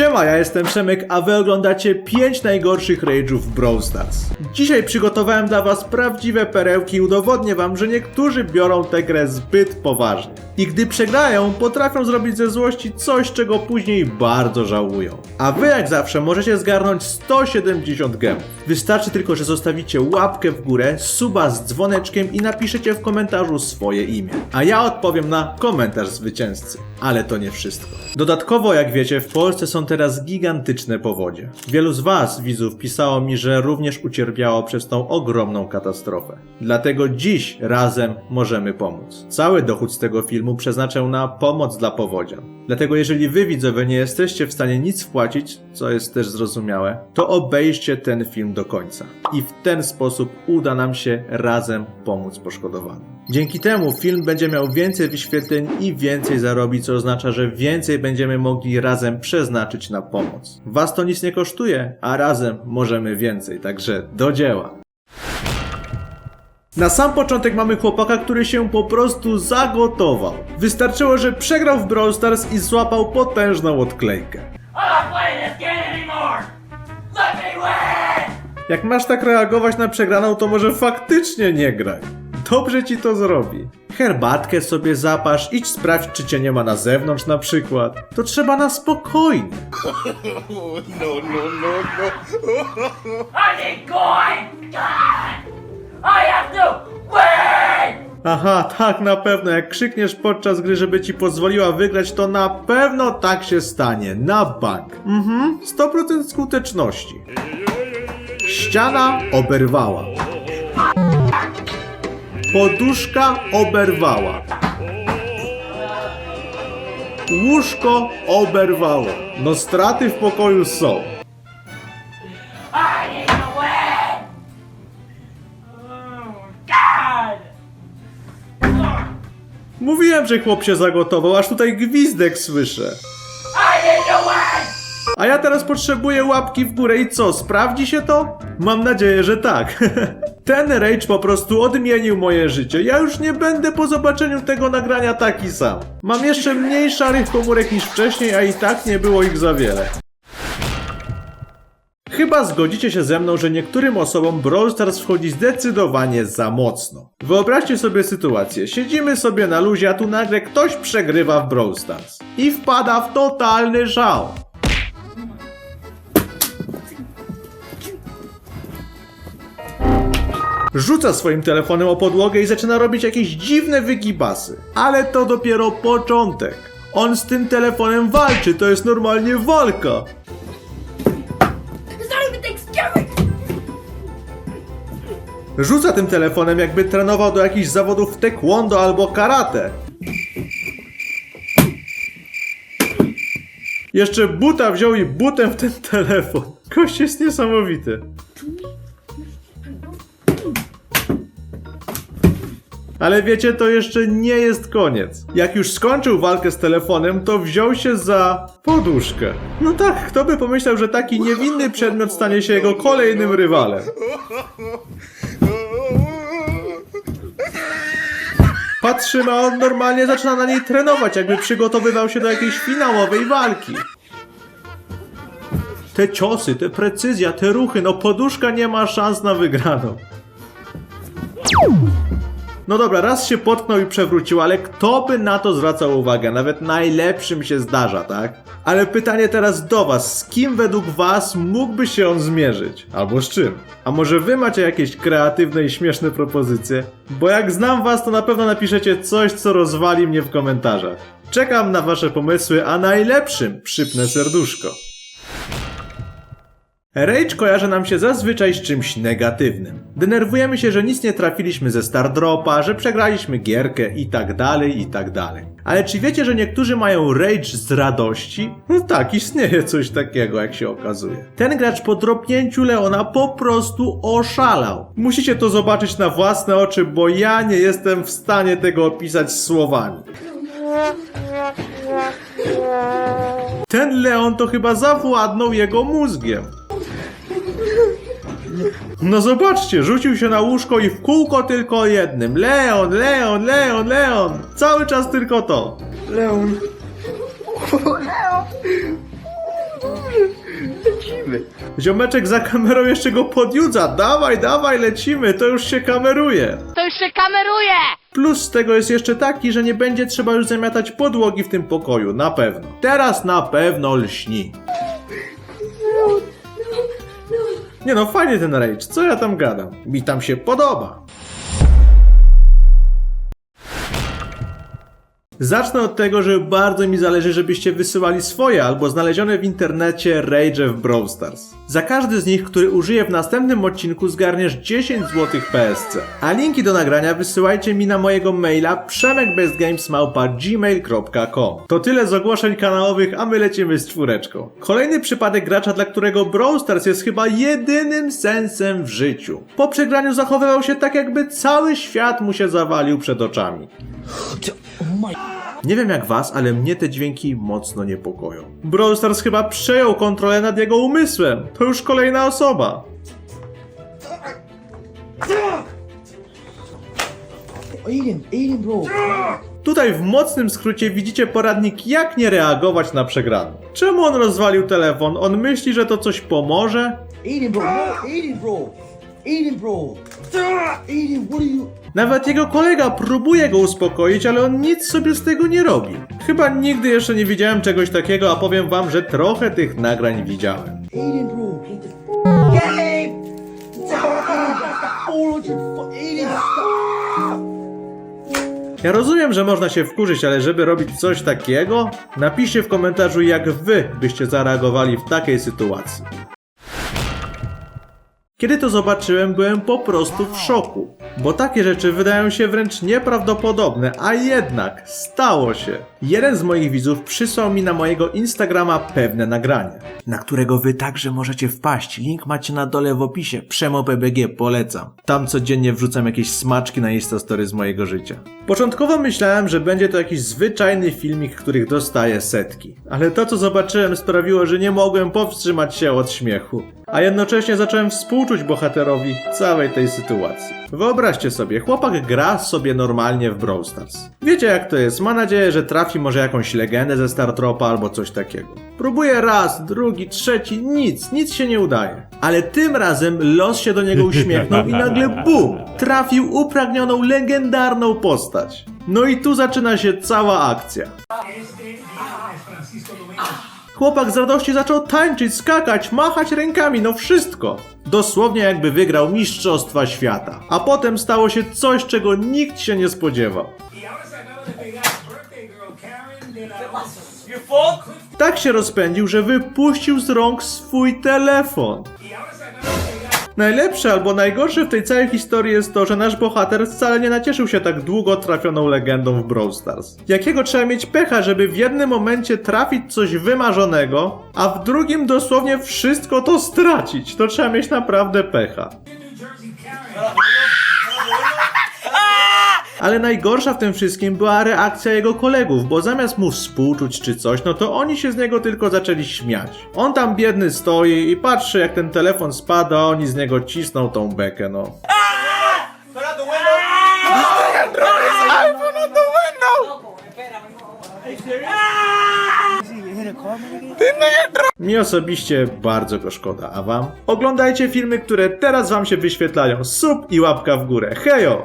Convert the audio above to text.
Siema, ja jestem Przemek, a wy oglądacie 5 najgorszych rage'ów w Brawl Stars. Dzisiaj przygotowałem dla was prawdziwe perełki i udowodnię wam, że niektórzy biorą tę grę zbyt poważnie. I gdy przegrają, potrafią zrobić ze złości coś, czego później bardzo żałują. A wy jak zawsze możecie zgarnąć 170 gemów. Wystarczy tylko, że zostawicie łapkę w górę, suba z dzwoneczkiem i napiszecie w komentarzu swoje imię. A ja odpowiem na komentarz zwycięzcy. Ale to nie wszystko. Dodatkowo, jak wiecie, w Polsce są teraz gigantyczne powodzie. Wielu z Was, widzów, pisało mi, że również ucierpiało przez tą ogromną katastrofę. Dlatego dziś razem możemy pomóc. Cały dochód z tego filmu przeznaczę na pomoc dla powodzian. Dlatego jeżeli Wy, widzowie, nie jesteście w stanie nic wpłacić, co jest też zrozumiałe, to obejrzcie ten film do końca. I w ten sposób uda nam się razem pomóc poszkodowanym. Dzięki temu film będzie miał więcej wyświetleń i więcej zarobi, co oznacza, że więcej będziemy mogli razem przeznaczyć na pomoc. Was to nic nie kosztuje, a razem możemy więcej, także do dzieła. Na sam początek mamy chłopaka, który się po prostu zagotował. Wystarczyło, że przegrał w Brawl Stars i złapał potężną odklejkę. Jak masz tak reagować na przegraną, to może faktycznie nie graj. Dobrze ci to zrobi. Herbatkę sobie zapasz, idź sprawdź, czy cię nie ma na zewnątrz na przykład. To trzeba na spokojnie. I need coin! God! I have to win! Aha, tak na pewno. Jak krzykniesz podczas gry, żeby ci pozwoliła wygrać, to na pewno tak się stanie. Na bank. Mhm, 100% skuteczności. Ściana oberwała. Poduszka oberwała. Łóżko oberwało. No straty w pokoju są. I need to win! Oh, God! Mówiłem, że chłop się zagotował, aż tutaj gwizdek słyszę. I need to win! A ja teraz potrzebuję łapki w górę i co, sprawdzi się to? Mam nadzieję, że tak. Ten rage po prostu odmienił moje życie. Ja już nie będę po zobaczeniu tego nagrania taki sam. Mam jeszcze mniej szarych komórek niż wcześniej, a i tak nie było ich za wiele. Chyba zgodzicie się ze mną, że niektórym osobom Brawl Stars wchodzi zdecydowanie za mocno. Wyobraźcie sobie sytuację. Siedzimy sobie na luzie, a tu nagle ktoś przegrywa w Brawl Stars. I wpada w totalny żał. Rzuca swoim telefonem o podłogę i zaczyna robić jakieś dziwne wygibasy. Ale to dopiero początek. On z tym telefonem walczy, to jest normalnie walka. Rzuca tym telefonem, jakby trenował do jakichś zawodów taekwondo albo karate. Jeszcze buta wziął i butem w ten telefon. Gość jest niesamowity. Ale wiecie, to jeszcze nie jest koniec. Jak już skończył walkę z telefonem, to wziął się za poduszkę. No tak, kto by pomyślał, że taki niewinny przedmiot stanie się jego kolejnym rywalem. Patrzymy, a on normalnie zaczyna na niej trenować, jakby przygotowywał się do jakiejś finałowej walki. Te ciosy, te precyzja, te ruchy, no poduszka nie ma szans na wygraną. No dobra, raz się potknął i przewrócił, ale kto by na to zwracał uwagę? Nawet najlepszym się zdarza, tak? Ale pytanie teraz do was, z kim według was mógłby się on zmierzyć? Albo z czym? A może wy macie jakieś kreatywne i śmieszne propozycje? Bo jak znam was, to na pewno napiszecie coś, co rozwali mnie w komentarzach. Czekam na wasze pomysły, a najlepszym przypnę serduszko. Rage kojarzy nam się zazwyczaj z czymś negatywnym. Denerwujemy się, że nic nie trafiliśmy ze Stardropa, że przegraliśmy gierkę i tak dalej, i tak dalej. Ale czy wiecie, że niektórzy mają rage z radości? No tak, istnieje coś takiego, jak się okazuje. Ten gracz po dropnięciu Leona po prostu oszalał. Musicie to zobaczyć na własne oczy, bo ja nie jestem w stanie tego opisać słowami. Ten Leon to chyba zawładnął jego mózgiem. No zobaczcie, rzucił się na łóżko i w kółko tylko o jednym. Leon, Leon, Leon, Leon. Cały czas tylko to. Leon. lecimy. Ziomeczek za kamerą jeszcze go podjudza. Dawaj, dawaj, lecimy, to już się kameruje. To już się kameruje! Plus z tego jest jeszcze taki, że nie będzie trzeba już zamiatać podłogi w tym pokoju, na pewno. Teraz na pewno lśni. Nie no, fajnie ten rage, co ja tam gadam? Mi tam się podoba. Zacznę od tego, że bardzo mi zależy, żebyście wysyłali swoje albo znalezione w internecie rage w Brawl Stars. Za każdy z nich, który użyję w następnym odcinku zgarniesz 10 zł PSC. A linki do nagrania wysyłajcie mi na mojego maila przemekbestgamesmałpa.gmail.com To tyle z ogłoszeń kanałowych, a my lecimy z czwóreczką. Kolejny przypadek gracza, dla którego Brawl Stars jest chyba jedynym sensem w życiu. Po przegraniu zachowywał się tak, jakby cały świat mu się zawalił przed oczami. Nie wiem jak was, ale mnie te dźwięki mocno niepokoją. Brawl Stars chyba przejął kontrolę nad jego umysłem. To już kolejna osoba. Aiden, Aiden, bro. Tutaj w mocnym skrócie widzicie poradnik jak nie reagować na przegraną. Czemu on rozwalił telefon? On myśli, że to coś pomoże? Aiden, bro. No, Aiden, bro. Aiden, bro. Aiden, what are you? Nawet jego kolega próbuje go uspokoić, ale on nic sobie z tego nie robi. Chyba nigdy jeszcze nie widziałem czegoś takiego, a powiem wam, że trochę tych nagrań widziałem. Aiden, bro. Get the game. You fu- Aiden, stop. Ja rozumiem, że można się wkurzyć, ale żeby robić coś takiego, napiszcie w komentarzu, jak wy byście zareagowali w takiej sytuacji. Kiedy to zobaczyłem, byłem po prostu w szoku, bo takie rzeczy wydają się wręcz nieprawdopodobne, a jednak stało się. Jeden z moich widzów przysłał mi na mojego Instagrama pewne nagranie, na którego wy także możecie wpaść. Link macie na dole w opisie. Przemo PBG polecam. Tam codziennie wrzucam jakieś smaczki na Instastory z mojego życia. Początkowo myślałem, że będzie to jakiś zwyczajny filmik, których dostaję setki, ale to co zobaczyłem sprawiło, że nie mogłem powstrzymać się od śmiechu a jednocześnie zacząłem współczuć bohaterowi całej tej sytuacji. Wyobraźcie sobie, chłopak gra sobie normalnie w Brawl Stars. Wiecie jak to jest, ma nadzieję, że trafi może jakąś legendę ze Startropa albo coś takiego. Próbuje raz, drugi, trzeci, nic, nic się nie udaje. Ale tym razem los się do niego uśmiechnął i nagle BUM! Trafił upragnioną, legendarną postać. No i tu zaczyna się cała akcja. Chłopak z radości zaczął tańczyć, skakać, machać rękami, no wszystko. Dosłownie jakby wygrał Mistrzostwa Świata. A potem stało się coś, czego nikt się nie spodziewał. Tak się rozpędził, że wypuścił z rąk swój telefon. Najlepsze albo najgorsze w tej całej historii jest to, że nasz bohater wcale nie nacieszył się tak długo trafioną legendą w Brawl Stars. Jakiego trzeba mieć pecha, żeby w jednym momencie trafić coś wymarzonego, a w drugim dosłownie wszystko to stracić. To trzeba mieć naprawdę pecha. Ale najgorsza w tym wszystkim była reakcja jego kolegów, bo zamiast mu współczuć czy coś, no to oni się z niego tylko zaczęli śmiać. On tam biedny stoi i patrzy jak ten telefon spada, a oni z niego cisną tą bekę, no. Mi osobiście bardzo go szkoda, a wam? Oglądajcie filmy, które teraz wam się wyświetlają. Sub i łapka w górę. Hejo!